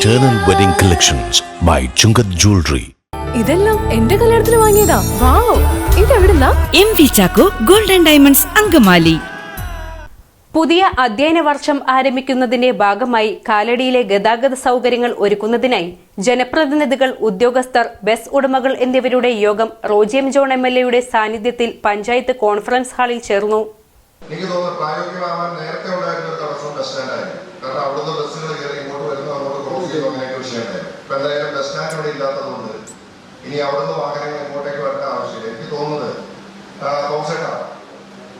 Eternal Wedding Collections by Chungath Jewelry. ഇതെല്ലാം എന്റെ കല്യാണത്തിന് വാങ്ങിയതാ. Wow ഇതെവിടുന്നാ? M V Chacko golden diamonds Angamaly. പുതിയ അധ്യയന വർഷം ആരംഭിക്കുന്നതിന്റെ ഭാഗമായി കാലടിയിലെ ഗതാഗത സൗകര്യങ്ങൾ ഒരുക്കുന്നതിനായി ജനപ്രതിനിധികൾ ഉദ്യോഗസ്ഥർ ബസ് ഉടമകൾ എന്നിവരുടെ യോഗം റോജിയം ജോൺ എം എൽ എയുടെ സാന്നിധ്യത്തിൽ പഞ്ചായത്ത് കോൺഫറൻസ് ഹാളിൽ ചേർന്നു. എനിക്ക് തോന്നുന്നു പ്രായോഗികമാവാൻ നേരത്തെ ഉണ്ടായിരുന്ന ഒരു തടസ്സം ബസ് സ്റ്റാൻഡായിരുന്നു. കാരണം അവിടുന്ന് ബസ്സുകൾ കയറി ഇങ്ങോട്ട് ക്രോസ് ചെയ്യുന്നു വിഷയമുണ്ടായിരുന്നു ഇപ്പൊ എന്തായാലും ബസ് സ്റ്റാൻഡ് ഇവിടെ ഇല്ലാത്തതുകൊണ്ട് ഇനി അവിടുന്ന് വാഹനങ്ങൾ ഇങ്ങോട്ടേക്ക് വരേണ്ട ആവശ്യമില്ല. എനിക്ക് തോന്നുന്നത് തോമസേട്ടാ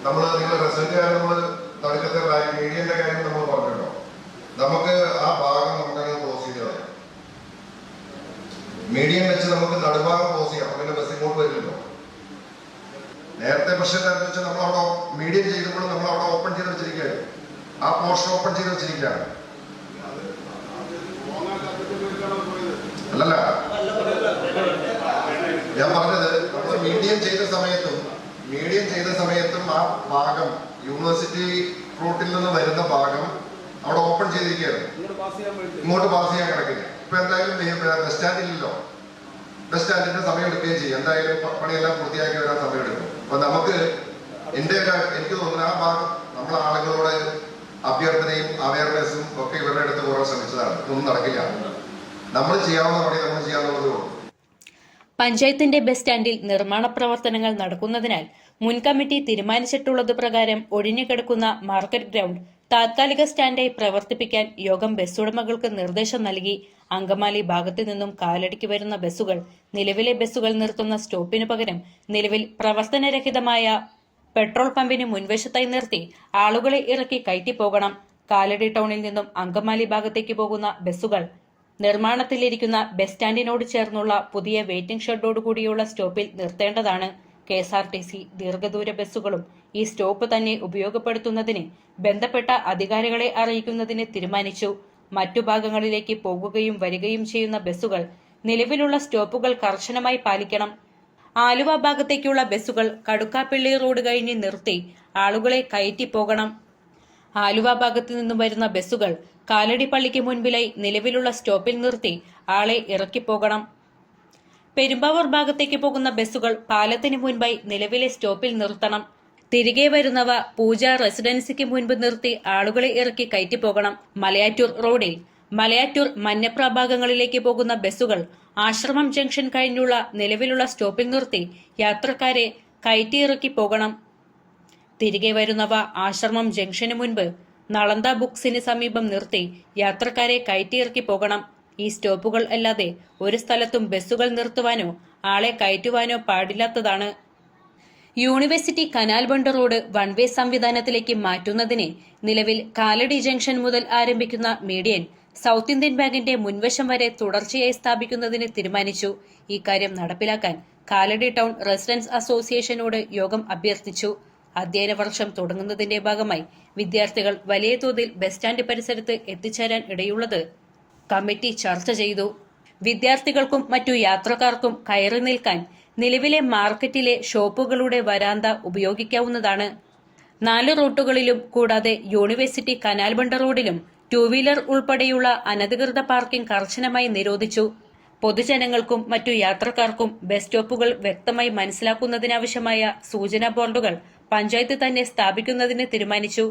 നമ്മൾ നിങ്ങൾ റെസിഡന്റുകാർ നമ്മൾ നടുക്കത്തെ മീഡിയന്റെ കാര്യം നമ്മൾ പറഞ്ഞല്ലോ നമുക്ക് ആ ഭാഗം നമുക്കങ്ങനെ ക്ലോസ് ചെയ്ത് കളയാം. മീഡിയം വെച്ച് നമുക്ക് നടുഭാഗം ക്ലോസ് ചെയ്യാം. അപ്പൊ പിന്നെ ബസ് ഇങ്ങോട്ട് വരില്ലല്ലോ. നേരത്തെ പ്രശ്നം എന്താണെന്ന് വെച്ചാൽ നമ്മൾ അവിടെ മീഡിയം ചെയ്തപ്പോൾ നമ്മൾ അവിടെ ഓപ്പൺ ചെയ്ത് വെച്ചിരിക്കുകയാണ് ആ പോർഷൻ ഓപ്പൺ ചെയ്ത് വെച്ചിരിക്കുകയാണ്. അല്ലല്ല. ഞാൻ പറഞ്ഞത് നമ്മൾ മീഡിയം ചെയ്ത സമയത്തും മീഡിയം ചെയ്ത സമയത്തും ആ ഭാഗം യൂണിവേഴ്സിറ്റി റൂട്ടിൽ നിന്ന് വരുന്ന ഭാഗം അവിടെ ഓപ്പൺ ചെയ്തിരിക്കുകയാണ്. ഇങ്ങോട്ട് പാസ് ചെയ്യാൻ കിടക്കില്ല. ഇപ്പൊ എന്തായാലും ബസ് സ്റ്റാൻഡില്ലല്ലോ ബസ് സ്റ്റാൻഡിന്റെ സമയം എടുക്കുകയും ചെയ്യും. എന്തായാലും പണിയെല്ലാം പൂർത്തിയാക്കി വരാൻ സമയം എടുക്കും. അപ്പൊ നമുക്ക് എന്റെ എനിക്ക് തോന്നുന്നു ആ ഭാഗം നമ്മൾ ആളുകളോട് അഭ്യർത്ഥനയും അവയർനെസ്സും ഒക്കെ ഇവരുടെ അടുത്ത് കുറെ ശ്രമിച്ചതാണ്. ഇതൊന്നും നടക്കില്ല. നമ്മൾ നമ്മൾ പഞ്ചായത്തിന്റെ ബസ് സ്റ്റാൻഡിൽ നിർമ്മാണ പ്രവർത്തനങ്ങൾ നടക്കുന്നതിനാൽ മുൻകമ്മിറ്റി തീരുമാനിച്ചിട്ടുള്ളത് പ്രകാരം ഒഴിഞ്ഞുകിടക്കുന്ന മാർക്കറ്റ് ഗ്രൗണ്ട് താത്കാലിക സ്റ്റാൻഡായി പ്രവർത്തിപ്പിക്കാൻ യോഗം ബസ് ഉടമകൾക്ക് നിർദ്ദേശം നൽകി. അങ്കമാലി ഭാഗത്തു നിന്നും കാലടിക്ക് വരുന്ന ബസ്സുകൾ നിലവിലെ ബസ്സുകൾ നിർത്തുന്ന സ്റ്റോപ്പിനു പകരം നിലവിൽ പ്രവർത്തനരഹിതമായ പെട്രോൾ പമ്പിന് മുൻവശത്തായി നിർത്തി ആളുകളെ ഇറക്കി കയറ്റിപ്പോകണം. കാലടി ടൗണിൽ നിന്നും അങ്കമാലി ഭാഗത്തേക്ക് പോകുന്ന ബസ്സുകൾ നിർമ്മാണത്തിലിരിക്കുന്ന ബസ് സ്റ്റാൻഡിനോട് ചേർന്നുള്ള പുതിയ വെയിറ്റിംഗ് ഷെഡോടുകൂടിയുള്ള സ്റ്റോപ്പിൽ നിർത്തേണ്ടതാണ് K S R T C ദീർഘദൂര ബസ്സുകളും ഈ സ്റ്റോപ്പ് തന്നെ ഉപയോഗപ്പെടുത്തുന്നതിന് ബന്ധപ്പെട്ട അധികാരികളെ അറിയിക്കുന്നതിന് തീരുമാനിച്ചു. മറ്റു ഭാഗങ്ങളിലേക്ക് പോകുകയും വരികയും ചെയ്യുന്ന ബസ്സുകൾ നിലവിലുള്ള സ്റ്റോപ്പുകൾ കർശനമായി പാലിക്കണം. ആലുവ ഭാഗത്തേക്കുള്ള ബസ്സുകൾ കടുക്കാപ്പിള്ളി റോഡ് കഴിഞ്ഞ് നിർത്തി ആളുകളെ കയറ്റി പോകണം. ആലുവ ഭാഗത്തു നിന്നും വരുന്ന ബസ്സുകൾ കാലടി പള്ളിക്ക് മുൻപിലായി നിലവിലുള്ള സ്റ്റോപ്പിൽ നിർത്തി ആളെ ഇറക്കിപ്പോകണം. പെരുമ്പാവൂർ ഭാഗത്തേക്ക് പോകുന്ന ബസ്സുകൾ പാലത്തിന് മുൻപായി നിലവിലെ സ്റ്റോപ്പിൽ നിർത്തണം. തിരികെ വരുന്നവ പൂജ റെസിഡൻസിക്ക് മുൻപ് നിർത്തി ആളുകളെ ഇറക്കി കയറ്റിപ്പോകണം. മലയാറ്റൂർ റോഡിൽ മലയാറ്റൂർ മഞ്ഞപ്ര ഭാഗങ്ങളിലേക്ക് പോകുന്ന ബസ്സുകൾ ആശ്രമം ജംഗ്ഷൻ കഴിഞ്ഞുള്ള നിലവിലുള്ള സ്റ്റോപ്പിൽ നിർത്തി യാത്രക്കാരെ കയറ്റിയിറക്കി പോകണം. തിരികെ വരുന്നവ ആശ്രമം ജംഗ്ഷന് മുൻപ് നളന്ത ബുക്സിന് സമീപം നിർത്തി യാത്രക്കാരെ കയറ്റിയിറക്കി പോകണം. ഈ സ്റ്റോപ്പുകൾ അല്ലാതെ ഒരു സ്ഥലത്തും ബസ്സുകൾ നിർത്തുവാനോ ആളെ കയറ്റുവാനോ പാടില്ലാത്തതാണ്. University canal bund road one way സംവിധാനത്തിലേക്ക് മാറ്റുന്നതിന് നിലവിൽ കാലടി ജംഗ്ഷൻ മുതൽ ആരംഭിക്കുന്ന മീഡിയൻ സൗത്ത് ഇന്ത്യൻ ബാങ്കിന്റെ മുൻവശം വരെ തുടർച്ചയായി സ്ഥാപിക്കുന്നതിന് തീരുമാനിച്ചു. ഈ കാര്യം നടപ്പിലാക്കാൻ കാലടി ടൗൺ റെസിഡൻസ് അസോസിയേഷനോട് യോഗം അഭ്യർത്ഥിച്ചു. അധ്യയന വർഷം തുടങ്ങുന്നതിന്റെ ഭാഗമായി വിദ്യാർത്ഥികൾ വലിയ തോതിൽ ബസ് സ്റ്റാൻഡ് പരിസരത്ത് എത്തിച്ചേരാൻ ഇടയുള്ളത് കമ്മിറ്റി ചർച്ച ചെയ്തു. വിദ്യാർത്ഥികൾക്കും മറ്റു യാത്രക്കാർക്കും കയറി നിൽക്കാൻ നിലവിലെ മാർക്കറ്റിലെ ഷോപ്പുകളുടെ വരാന്ത ഉപയോഗിക്കാവുന്നതാണ്. നാല് റൂട്ടുകളിലും കൂടാതെ യൂണിവേഴ്സിറ്റി കനാൽ ബണ്ട റോഡിലും ടൂ വീലർ ഉൾപ്പെടെയുള്ള അനധികൃത പാർക്കിംഗ് കർശനമായി നിരോധിച്ചു. പൊതുജനങ്ങൾക്കും മറ്റു യാത്രക്കാർക്കും ബസ് സ്റ്റോപ്പുകൾ വ്യക്തമായി മനസ്സിലാക്കുന്നതിനാവശ്യമായ സൂചനാ ബോർഡുകൾ പഞ്ചായത്ത് തന്നെ സ്ഥാപിക്കുന്നതിന് തീരുമാനിച്ചു.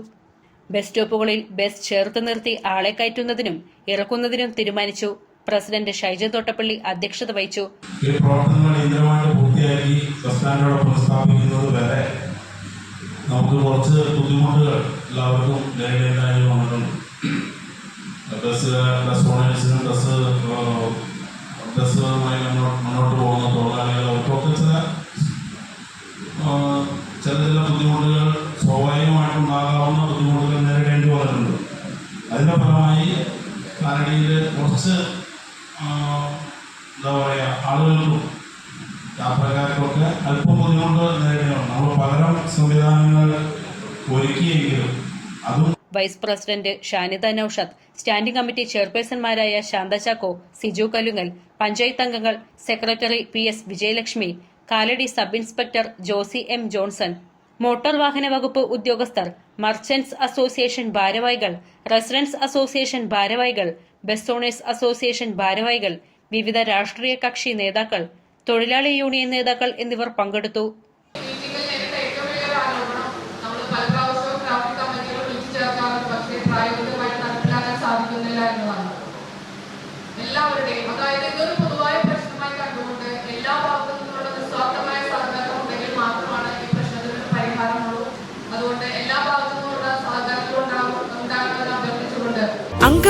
ബസ് സ്റ്റോപ്പുകളിൽ ബസ് ചേർത്ത് നിർത്തി ആളെ കയറ്റുന്നതിനും ഇറക്കുന്നതിനും തീരുമാനിച്ചു. പ്രസിഡന്റ് ഷൈജ തോട്ടപ്പള്ളി അധ്യക്ഷത വഹിച്ചു. ഈ പ്രവർത്തനങ്ങൾ ഇന്ദ്രമായിട്ട് പൂർത്തിയാക്കി ബസ് സ്റ്റാൻഡോടൊപ്പം സ്ഥാപിക്കുന്നത് വരെ നമുക്ക് കുറച്ച് ബുദ്ധിമുട്ടുകൾ എല്ലാവർക്കും നേരിടേണ്ടതായി വന്നിട്ടുണ്ട്. ബസ് ബസ് ഓണേഴ്സിനും ബസ് ബസ്സുമായി മുന്നോട്ട് പോകുന്ന തൊഴിലാളികൾ അവർക്കൊക്കെ അതിന്റെ ഫലമായി കാലടിയിൽ കുറച്ച് എന്താ പറയുക ആളുകൾക്കും യാത്രക്കാർക്കൊക്കെ അല്പം ബുദ്ധിമുട്ട് നേരിടണം നമ്മൾ പകരം സംവിധാനങ്ങൾ ഒരുക്കിയെങ്കിലും അതും vice president Shanida Naushad standing committee ചെയർപേഴ്സൺമാരായ Shantha Chacko Siju Kalungal panchayat അംഗങ്ങൾ secretary P S Vijayalakshmi Kalady sub inspector Josy M Johnson motor വാഹന വകുപ്പ് ഉദ്യോഗസ്ഥർ മർച്ചന്റ്സ് അസോസിയേഷൻ ഭാരവാഹികൾ റെസിഡൻസ് അസോസിയേഷൻ ഭാരവാഹികൾ ബസ് ഓണേഴ്സ് അസോസിയേഷൻ ഭാരവാഹികൾ വിവിധ രാഷ്ട്രീയ കക്ഷി നേതാക്കൾ തൊഴിലാളി യൂണിയൻ നേതാക്കൾ എന്നിവർ പങ്കെടുത്തു.